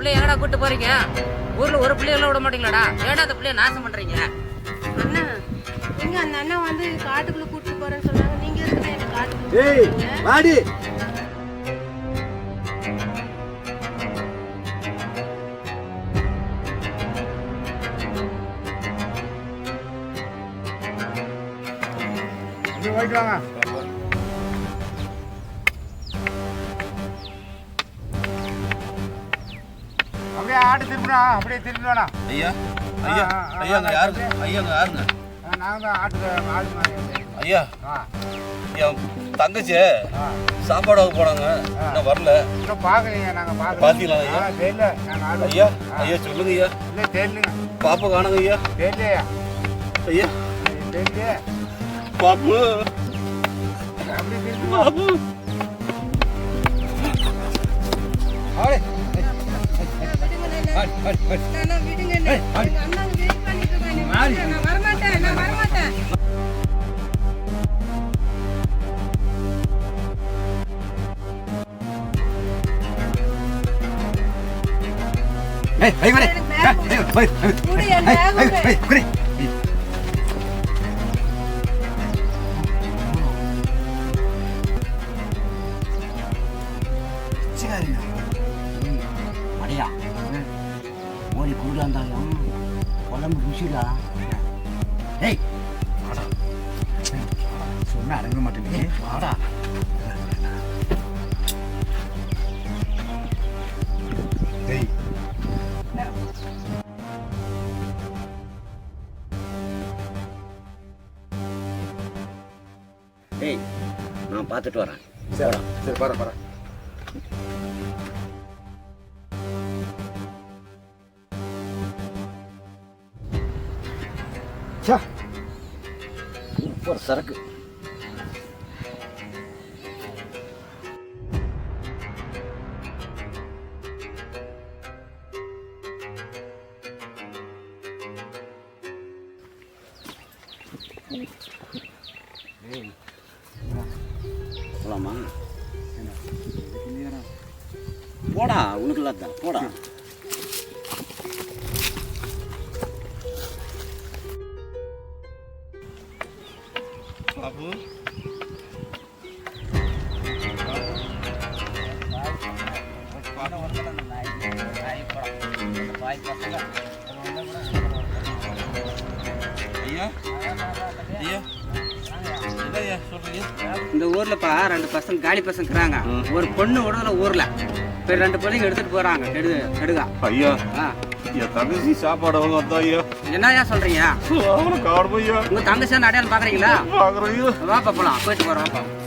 பிள்ளைய எங்கடா கூட்டு போறீங்க? ஊர்ல ஒரு பிள்ளைகள விட மாட்டீங்களாடா? ஏன்டா அந்த பிள்ளைய நாசம் பண்றீங்க? அண்ணா எங்க அந்த அண்ணா வந்து காட்டுக்குள்ள கூட்டிட்டு போறேன்னு சொன்னாங்க. நீங்க எதுக்கு என்ன காட்டுக்குள்ள ஏய் வாடி. போயிட்டு வாங்க அப்படியே ஆட்டு திரும்பினா அப்படியே திரும்பினா ஐயா ஐயா ஆ, ஆ, ஐயா அங்க ஆ, யாருங்க ஐயா அங்க யாருங்க? நாங்கள் தான் ஆட்டுக்கு ஆடு ஐயா ஆ. என் தங்கச்சி ஆ. சாப்பாடு வாங்க போனாங்க. இன்னும் வரல. பார்க்கலைங்க நாங்கள் பார்க்கல. பாத்தீங்களா ஐயா? தெரியல. ஆடு ஐயா ஐயா சொல்லுங்க ஐயா. இல்லை தெரியலுங்க. பாப்பா காணுங்க ஐயா. தெரியலையா. ஐயா. தெரியலையே. பாப்பு. அப்படி பாப்பு. ஏய் ஐ வரே எனக்கு பேக் கொடு. போய் கொடு, என் ஓடி கூடா இருந்தாலும் குழம்பு ருசிடா ஏய் சொன்னா அடங்க மாட்டேங்குது வாடா. டேய் ஏய் நான் பார்த்துட்டு வரேன். சரி சரி பாரு பாரு. சா சூப்பர் சரக்கு. போலாமா? போடா உனக்கு இல்லாத போடா. ஐயா இந்த ஊர்லப்பா ரெண்டு பசங்க காலி பசங்க இருக்கிறாங்க. ஒரு பொண்ணு விடுதல ஊர்ல. இப்போ ரெண்டு பிள்ளைங்க எடுத்துட்டு போறாங்க. கெடு கெடுகா. ஐயா. என் தங்கச்சி சாப்பாடு அவங்க வந்தா ஐயா. என்னய்யா சொல்றீங்க? அவனை காணும் ஐயா. உங்க தங்கச்சி அடையாளம் பாக்குறீங்களா பாக்குறேன் ஐயா. போலாம். போயிட்டு போறோம்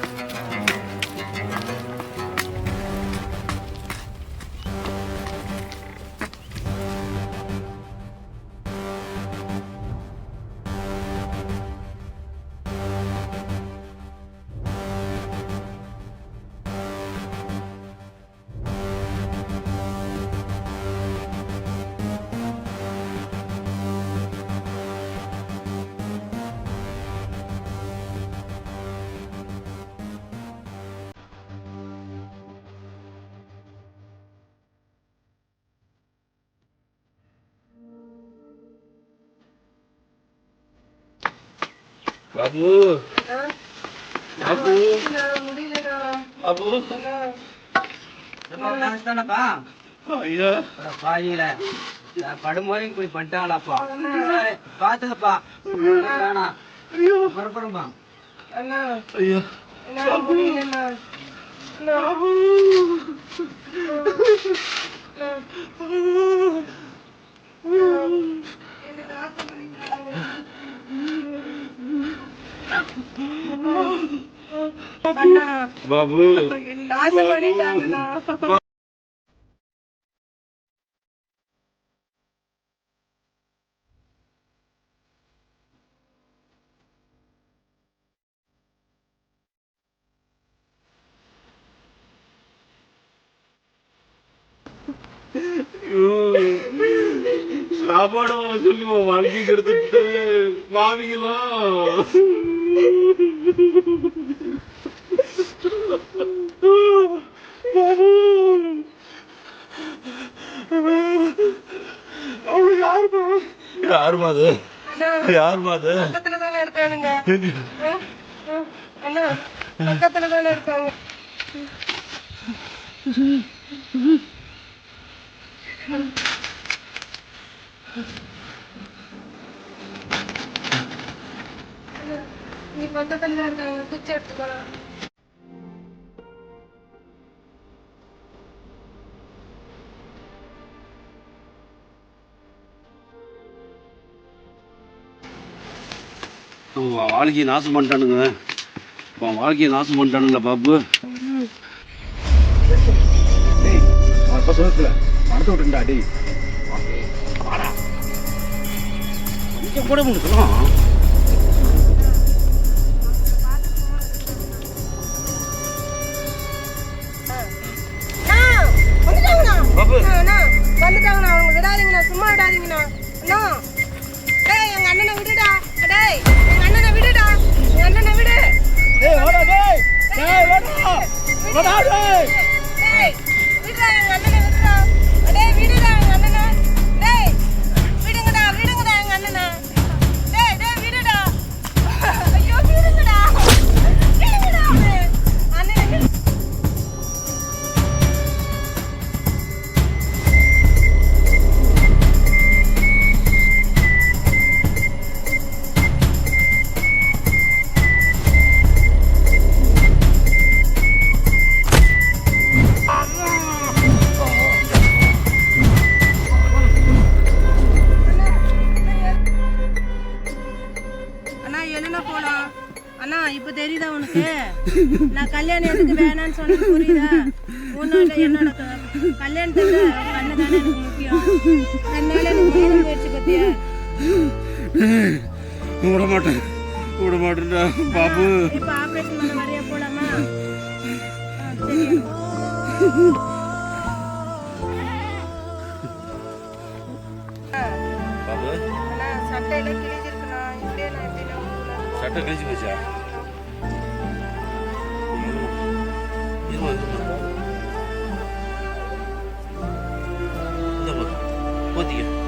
பாபு. பாபு. பாபு. தானப்பா ஐயா. பாயில படும்போது இப்படி பண்ணிட்டாங்களாப்பா பாத்துக்கப்பா வேணாம் புறப்படுமா ஐயா பாபு. சாப்பாடு சொல்லி வாழ்க்கை கெடுத்துட்டு மாவிங்களா யாருமா அது? யாருமா அது? பக்கத்துலதானே இருக்கானுங்க. அண்ணா பக்கத்துலதானே இருக்காங்க. நீ பக்கத்துல தான் இருக்காங்க குச்சி எடுத்துக்கலாம் வாழ்க்கையை நாசம் பண்ணிட்டானுங்க. உன் வாழ்க்கையை நாசம் பண்ணிட்டானுங்களா பாப்பு இப்ப சொல்லத்துல பணத்தை விட்டுண்டா கொஞ்சம் கூட முடிக்கலாம் வந்துட்டாங்கண்ணா. அவங்க விடாதீங்கண்ணா. சும்மா விடாதீங்கண்ணா. அண்ணா. டேய் எங்க அண்ணனை விடுடா. டேய் எங்க அண்ணனை விடுடா. எங்க அண்ணனை விடு. டேய் வாடா டேய். டேய் வாடா. வாடா டேய் டேய் விடுடா எங்க அண்ணனை விடுடா டேய் விடுடா உனக்கு? நான் கல்யாணம் எதுக்கு வேணாம்னு சொன்னது புரியுதா? உன்னோட என்னோட கல்யாணத்துக்கு கண்ணு தானே எனக்கு முக்கியம். கண்ணால எனக்கு உயிரை போயிடுச்சு பத்தியா? விட மாட்டேன். விட மாட்டேன்டா பாப்பு இப்ப ஆபரேஷன் பண்ண வரையா போலாமா? சட்டையில கிழிஞ்சிருக்குண்ணா. இப்படியே நான்? சட்டை கழிச்சு போச்சா? 这么多，那么多，我的。